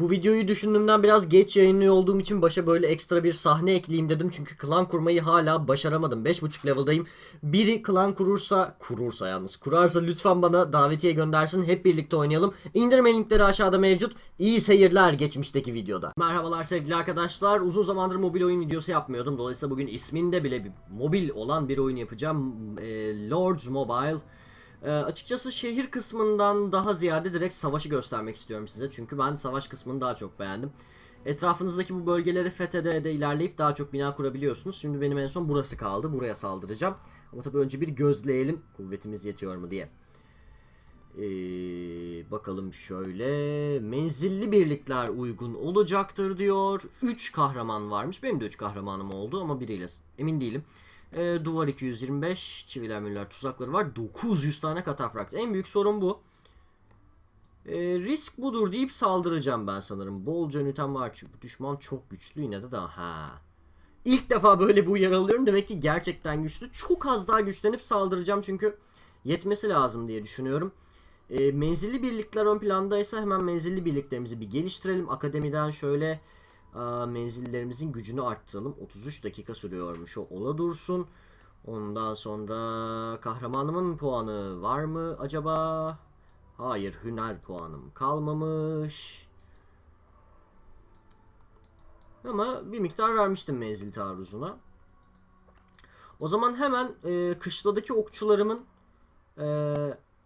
Bu videoyu düşündüğümden biraz geç yayınlıyor olduğum için başa böyle ekstra bir sahne ekleyeyim dedim. Çünkü klan kurmayı hala başaramadım. 5.5 level'dayım. Biri klan kurursa, kurursa yalnız, kurarsa lütfen bana davetiye göndersin. Hep birlikte oynayalım. İndirme linkleri aşağıda mevcut. İyi seyirler geçmişteki videoda. Merhabalar sevgili arkadaşlar. Uzun zamandır mobil oyun videosu yapmıyordum. Dolayısıyla bugün isminde bile bir mobil olan bir oyun yapacağım. Ee, Lords Mobile. Ee, açıkçası şehir kısmından daha ziyade direkt savaşı göstermek istiyorum size. Çünkü ben savaş kısmını daha çok beğendim. Etrafınızdaki bu bölgeleri fethede de ilerleyip daha çok bina kurabiliyorsunuz. Şimdi benim en son burası kaldı. Buraya saldıracağım. Ama tabii önce bir gözleyelim kuvvetimiz yetiyor mu diye. Ee, bakalım şöyle. Menzilli birlikler uygun olacaktır diyor. 3 kahraman varmış. Benim de 3 kahramanım oldu ama biriyle emin değilim. Ee, duvar 225, çiviler müller tuzakları var. 900 tane katafrakt. En büyük sorun bu. Ee, risk budur deyip saldıracağım ben sanırım. Bolca nütem var çünkü düşman çok güçlü yine de daha. Ha. İlk defa böyle bir uyarı alıyorum. Demek ki gerçekten güçlü. Çok az daha güçlenip saldıracağım çünkü yetmesi lazım diye düşünüyorum. E, menzilli birlikler ön plandaysa hemen menzilli birliklerimizi bir geliştirelim. Akademiden şöyle menzillerimizin gücünü arttıralım. 33 dakika sürüyormuş o ola dursun. Ondan sonra kahramanımın puanı var mı acaba? Hayır hüner puanım kalmamış. Ama bir miktar vermiştim menzil taarruzuna. O zaman hemen e, kışladaki okçularımın e,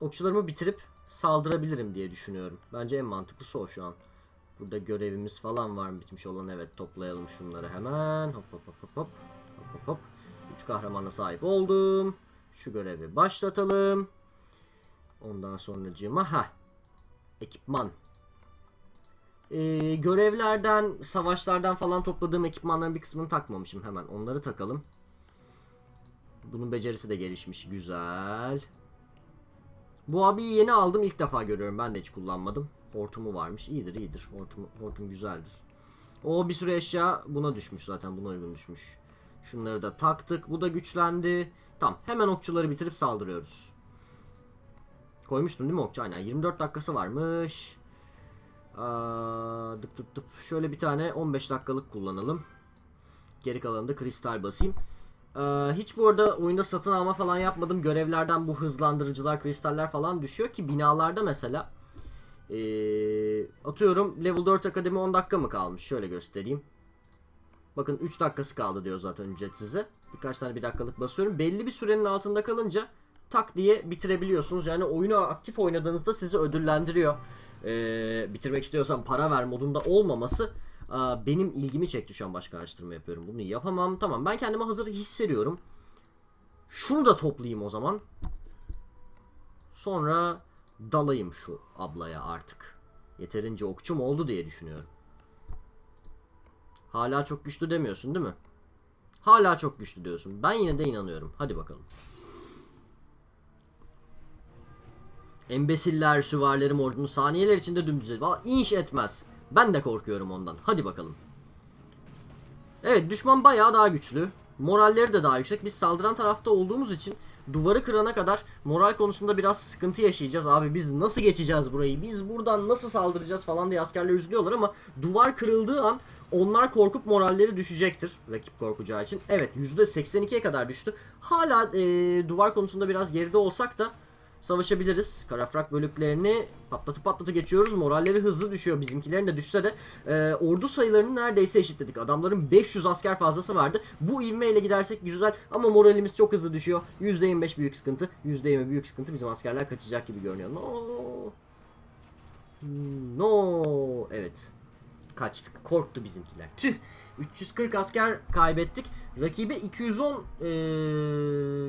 okçularımı bitirip saldırabilirim diye düşünüyorum. Bence en mantıklısı o şu an. Burada görevimiz falan var bitmiş olan evet toplayalım şunları hemen. Hop hop hop hop hop. Hop hop hop. Üç kahramana sahip oldum. Şu görevi başlatalım. Ondan sonracığıma ha ekipman. Ee, görevlerden, savaşlardan falan topladığım ekipmanların bir kısmını takmamışım hemen. Onları takalım. Bunun becerisi de gelişmiş. Güzel. Bu abiyi yeni aldım. ilk defa görüyorum. Ben de hiç kullanmadım. Hortumu varmış. İyidir iyidir. Hortum, hortum güzeldir. O bir sürü eşya buna düşmüş zaten. Buna uygun düşmüş. Şunları da taktık. Bu da güçlendi. Tamam. Hemen okçuları bitirip saldırıyoruz. Koymuştum değil mi okçu? Aynen. 24 dakikası varmış. Aa, dıp dıp dıp. Şöyle bir tane 15 dakikalık kullanalım. Geri kalanında kristal basayım. Ee, hiç bu arada oyunda satın alma falan yapmadım. Görevlerden bu hızlandırıcılar, kristaller falan düşüyor ki binalarda mesela ee, atıyorum level 4 akademi 10 dakika mı kalmış? Şöyle göstereyim. Bakın 3 dakikası kaldı diyor zaten ücret size. Birkaç tane bir dakikalık basıyorum. Belli bir sürenin altında kalınca tak diye bitirebiliyorsunuz. Yani oyunu aktif oynadığınızda sizi ödüllendiriyor. Ee, bitirmek istiyorsan para ver modunda olmaması aa, benim ilgimi çekti şu an başka araştırma yapıyorum. Bunu yapamam. Tamam ben kendimi hazır hissediyorum. Şunu da toplayayım o zaman. Sonra dalayım şu ablaya artık. Yeterince okçum oldu diye düşünüyorum. Hala çok güçlü demiyorsun değil mi? Hala çok güçlü diyorsun. Ben yine de inanıyorum. Hadi bakalım. Embesiller süvarilerim ordunu saniyeler içinde dümdüz. Valla inş etmez. Ben de korkuyorum ondan. Hadi bakalım. Evet düşman bayağı daha güçlü. Moralleri de daha yüksek. Biz saldıran tarafta olduğumuz için duvarı kırana kadar moral konusunda biraz sıkıntı yaşayacağız. Abi biz nasıl geçeceğiz burayı? Biz buradan nasıl saldıracağız falan diye askerler üzülüyorlar ama duvar kırıldığı an onlar korkup moralleri düşecektir. Rakip korkacağı için. Evet %82'ye kadar düştü. Hala e, duvar konusunda biraz geride olsak da savaşabiliriz. Karafrak bölüklerini patlatıp patlatı geçiyoruz. Moralleri hızlı düşüyor. Bizimkilerin de düşse de e, ordu sayılarını neredeyse eşitledik. Adamların 500 asker fazlası vardı. Bu ivmeyle gidersek güzel ama moralimiz çok hızlı düşüyor. %25 büyük sıkıntı. %20 büyük sıkıntı. Bizim askerler kaçacak gibi görünüyor. No. No. Evet. Kaçtık. Korktu bizimkiler. Tüh. 340 asker kaybettik. Rakibe 210 eee,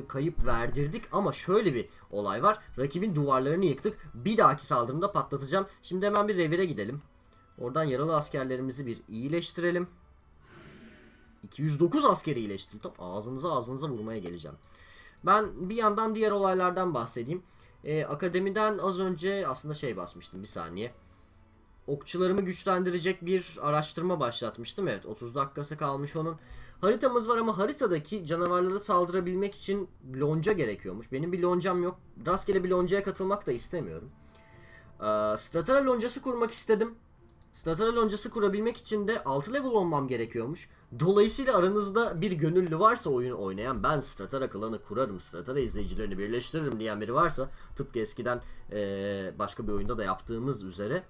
kayıp verdirdik ama şöyle bir olay var. Rakibin duvarlarını yıktık. Bir dahaki saldırımda patlatacağım. Şimdi hemen bir revire gidelim. Oradan yaralı askerlerimizi bir iyileştirelim. 209 askeri iyileştirdim. Ağzınıza ağzınıza vurmaya geleceğim. Ben bir yandan diğer olaylardan bahsedeyim. Ee, akademiden az önce aslında şey basmıştım bir saniye. Okçularımı güçlendirecek bir araştırma başlatmıştım. Evet 30 dakikası kalmış onun. Haritamız var ama haritadaki canavarlara saldırabilmek için lonca gerekiyormuş. Benim bir loncam yok. Rastgele bir loncaya katılmak da istemiyorum. Ee, Stratera loncası kurmak istedim. Stratera loncası kurabilmek için de 6 level olmam gerekiyormuş. Dolayısıyla aranızda bir gönüllü varsa oyunu oynayan ben Stratera klanı kurarım, Stratera izleyicilerini birleştiririm diyen biri varsa tıpkı eskiden eee, başka bir oyunda da yaptığımız üzere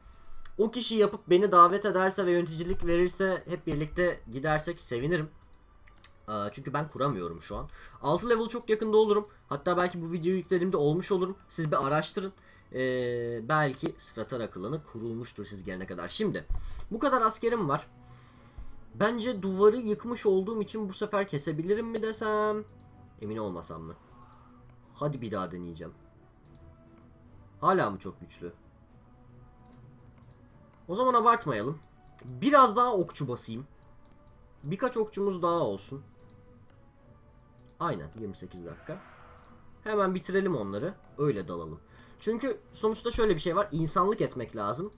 o kişi yapıp beni davet ederse ve yöneticilik verirse hep birlikte gidersek sevinirim. Aa, Çünkü ben kuramıyorum şu an. 6 level çok yakında olurum. Hatta belki bu videoyu yüklediğimde olmuş olurum. Siz bir araştırın. Ee, belki Stratara klanı kurulmuştur siz gelene kadar. Şimdi bu kadar askerim var. Bence duvarı yıkmış olduğum için bu sefer kesebilirim mi desem? Emin olmasam mı? Hadi bir daha deneyeceğim. Hala mı çok güçlü? O zaman abartmayalım. Biraz daha okçu basayım. Birkaç okçumuz daha olsun. Aynen 28 dakika. Hemen bitirelim onları. Öyle dalalım. Çünkü sonuçta şöyle bir şey var. insanlık etmek lazım.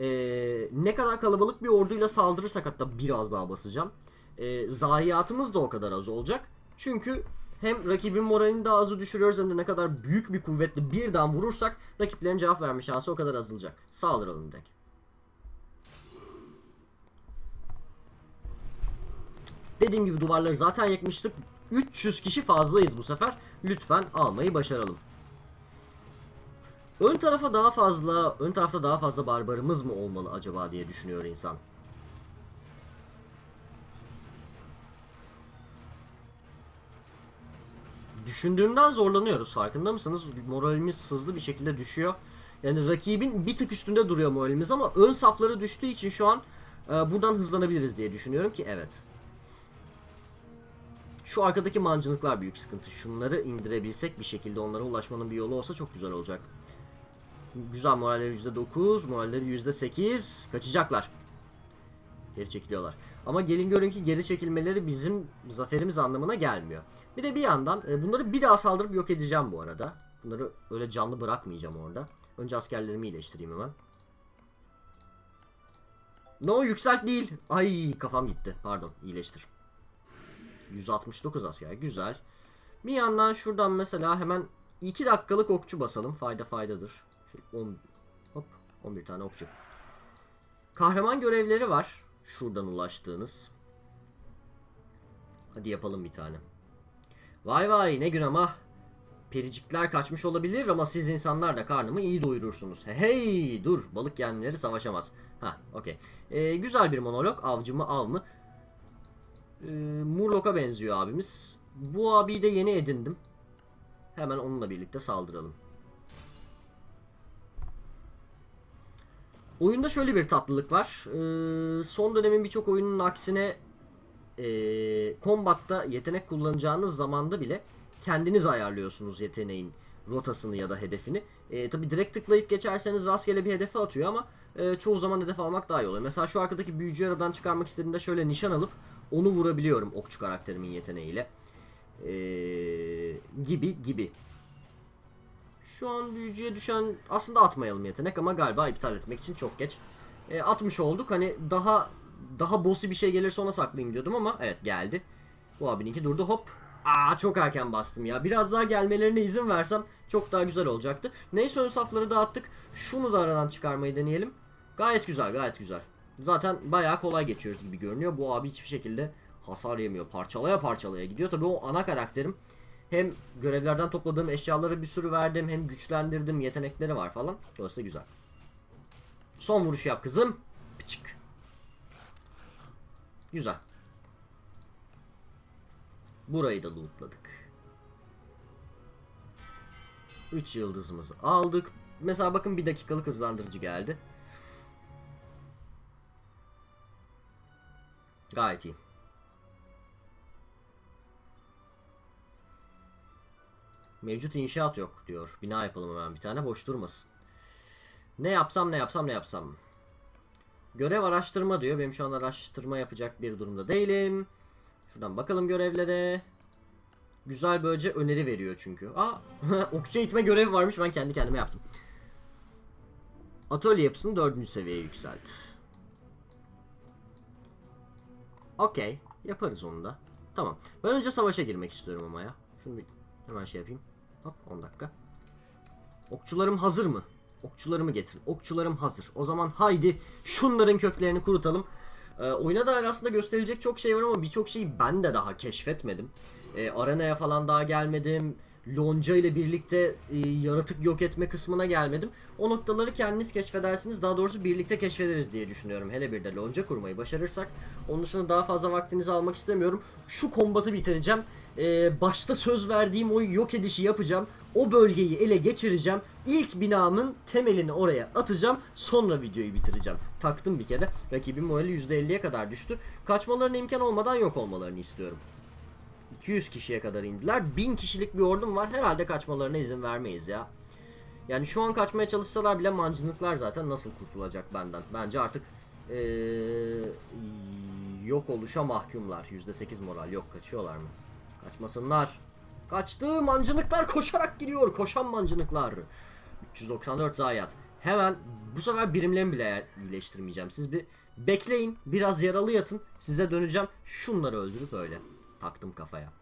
Ee, ne kadar kalabalık bir orduyla saldırırsak hatta biraz daha basacağım. Ee, zayiatımız da o kadar az olacak. Çünkü hem rakibin moralini daha azı düşürüyoruz hem de ne kadar büyük bir kuvvetle birden vurursak rakiplerin cevap verme şansı o kadar azalacak. Saldıralım direkt. Dediğim gibi duvarları zaten yıkmıştık. 300 kişi fazlayız bu sefer. Lütfen almayı başaralım. Ön tarafa daha fazla, ön tarafta daha fazla barbarımız mı olmalı acaba diye düşünüyor insan. Düşündüğümden zorlanıyoruz farkında mısınız? Moralimiz hızlı bir şekilde düşüyor. Yani rakibin bir tık üstünde duruyor moralimiz ama ön safları düştüğü için şu an e, buradan hızlanabiliriz diye düşünüyorum ki evet. Şu arkadaki mancınıklar büyük sıkıntı. Şunları indirebilsek bir şekilde onlara ulaşmanın bir yolu olsa çok güzel olacak. Güzel moralleri %9, moralleri %8. Kaçacaklar. Geri çekiliyorlar. Ama gelin görün ki geri çekilmeleri bizim zaferimiz anlamına gelmiyor. Bir de bir yandan e, bunları bir daha saldırıp yok edeceğim bu arada. Bunları öyle canlı bırakmayacağım orada. Önce askerlerimi iyileştireyim hemen. No yükselt değil. Ay kafam gitti. Pardon iyileştir. 169 asker güzel. Bir yandan şuradan mesela hemen 2 dakikalık okçu basalım. Fayda faydadır. Şöyle 10 hop 11 tane okçu. Kahraman görevleri var. Şuradan ulaştığınız. Hadi yapalım bir tane. Vay vay ne gün ama. Pericikler kaçmış olabilir ama siz insanlar da karnımı iyi doyurursunuz. Hey dur balık yenmeleri savaşamaz. Ha okey. Ee, güzel bir monolog. Avcı mı av mı? Ee, Murlok'a benziyor abimiz. Bu abiyi de yeni edindim. Hemen onunla birlikte saldıralım. Oyunda şöyle bir tatlılık var. Ee, son dönemin birçok oyunun aksine e, combat'ta yetenek kullanacağınız zamanda bile kendiniz ayarlıyorsunuz yeteneğin rotasını ya da hedefini. E, Tabi direkt tıklayıp geçerseniz rastgele bir hedefe atıyor ama e, çoğu zaman hedef almak daha iyi oluyor. Mesela şu arkadaki büyücüyü aradan çıkarmak istediğimde şöyle nişan alıp onu vurabiliyorum okçu karakterimin yeteneğiyle. E, gibi gibi. Şu an büyücüye düşen aslında atmayalım yetenek ama galiba iptal etmek için çok geç. E, atmış olduk. Hani daha daha bossy bir şey gelirse ona saklayayım diyordum ama evet geldi. Bu abininki durdu hop. Aa çok erken bastım ya. Biraz daha gelmelerine izin versem çok daha güzel olacaktı. Neyse ön safları dağıttık. Şunu da aradan çıkarmayı deneyelim. Gayet güzel gayet güzel. Zaten bayağı kolay geçiyoruz gibi görünüyor. Bu abi hiçbir şekilde hasar yemiyor. Parçalaya parçalaya gidiyor. Tabii o ana karakterim. Hem görevlerden topladığım eşyaları bir sürü verdim. Hem güçlendirdim. Yetenekleri var falan. Dolayısıyla güzel. Son vuruş yap kızım. Pıçık. Güzel. Burayı da lootladık. 3 yıldızımızı aldık. Mesela bakın bir dakikalık hızlandırıcı geldi. Gayet iyi. Mevcut inşaat yok diyor. Bina yapalım hemen bir tane boş durmasın. Ne yapsam ne yapsam ne yapsam. Görev araştırma diyor. Benim şu an araştırma yapacak bir durumda değilim. Şuradan bakalım görevlere. Güzel böylece öneri veriyor çünkü. Aa, okçu eğitme görevi varmış ben kendi kendime yaptım. Atölye yapısını dördüncü seviyeye yükselt. Okey. Yaparız onu da. Tamam. Ben önce savaşa girmek istiyorum ama ya. Şunu bir hemen şey yapayım. Hop 10 dakika. Okçularım hazır mı? Okçularımı getirin. Okçularım hazır. O zaman haydi şunların köklerini kurutalım. Ee, oyuna dair aslında gösterilecek çok şey var ama birçok şeyi ben de daha keşfetmedim. Ee, arenaya falan daha gelmedim. Lonca ile birlikte e, yaratık yok etme kısmına gelmedim. O noktaları kendiniz keşfedersiniz. Daha doğrusu birlikte keşfederiz diye düşünüyorum. Hele bir de lonca kurmayı başarırsak. Onun dışında daha fazla vaktinizi almak istemiyorum. Şu kombatı bitireceğim. Ee, başta söz verdiğim o yok edişi yapacağım. O bölgeyi ele geçireceğim. İlk binamın temelini oraya atacağım. Sonra videoyu bitireceğim. Taktım bir kere. Rakibin morali %50'ye kadar düştü. Kaçmalarına imkan olmadan yok olmalarını istiyorum. 200 kişiye kadar indiler. 1000 kişilik bir ordum var. Herhalde kaçmalarına izin vermeyiz ya. Yani şu an kaçmaya çalışsalar bile mancınıklar zaten nasıl kurtulacak benden? Bence artık ee, yok oluşa mahkumlar. %8 moral yok. Kaçıyorlar mı? Kaçmasınlar. Kaçtı mancınıklar koşarak giriyor. Koşan mancınıklar. 394 zayiat. Hemen bu sefer birimlerimi bile iyileştirmeyeceğim. Siz bir bekleyin. Biraz yaralı yatın. Size döneceğim. Şunları öldürüp öyle. Taktım kafaya.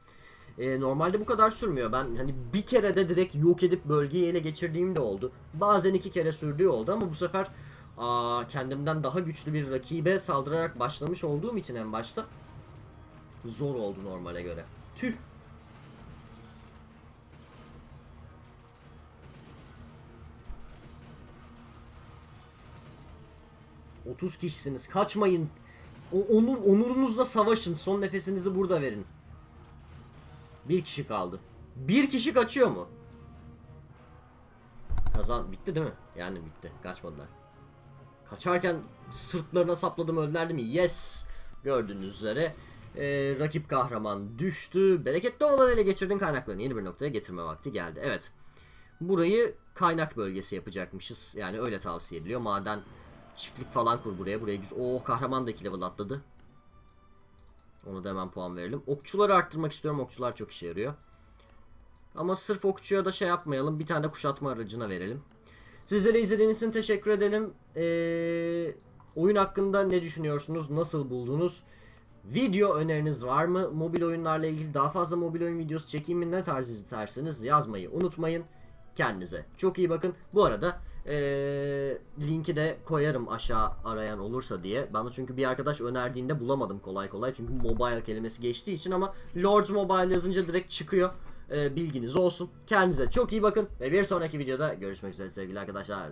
Ee, normalde bu kadar sürmüyor. Ben hani bir kere de direkt yok edip bölgeyi ele geçirdiğim de oldu. Bazen iki kere sürdüğü oldu ama bu sefer aa, kendimden daha güçlü bir rakibe saldırarak başlamış olduğum için en başta zor oldu normale göre. Tüh. ...30 kişisiniz. Kaçmayın. O onur onurunuzla savaşın. Son nefesinizi burada verin. Bir kişi kaldı. Bir kişi kaçıyor mu? Kazan bitti değil mi? Yani bitti. Kaçmadılar. Kaçarken sırtlarına sapladım öldüler mi? Yes. Gördüğünüz üzere ee, rakip kahraman düştü. Bereketli ovaları ele geçirdin kaynaklarını yeni bir noktaya getirme vakti geldi. Evet. Burayı kaynak bölgesi yapacakmışız. Yani öyle tavsiye ediliyor. Maden çiftlik falan kur buraya. Buraya güzel. Oo kahraman da 2 level atladı. Onu da hemen puan verelim. Okçuları arttırmak istiyorum. Okçular çok işe yarıyor. Ama sırf okçuya da şey yapmayalım. Bir tane de kuşatma aracına verelim. Sizlere izlediğiniz için teşekkür edelim. Ee, oyun hakkında ne düşünüyorsunuz? Nasıl buldunuz? Video öneriniz var mı? Mobil oyunlarla ilgili daha fazla mobil oyun videosu çekeyim mi? Ne tarz isterseniz yazmayı unutmayın. Kendinize çok iyi bakın. Bu arada ee, linki de koyarım aşağı arayan olursa diye. Bana çünkü bir arkadaş önerdiğinde bulamadım kolay kolay. Çünkü mobile kelimesi geçtiği için ama Lords Mobile yazınca direkt çıkıyor. Ee, bilginiz olsun. Kendinize çok iyi bakın ve bir sonraki videoda görüşmek üzere sevgili arkadaşlar.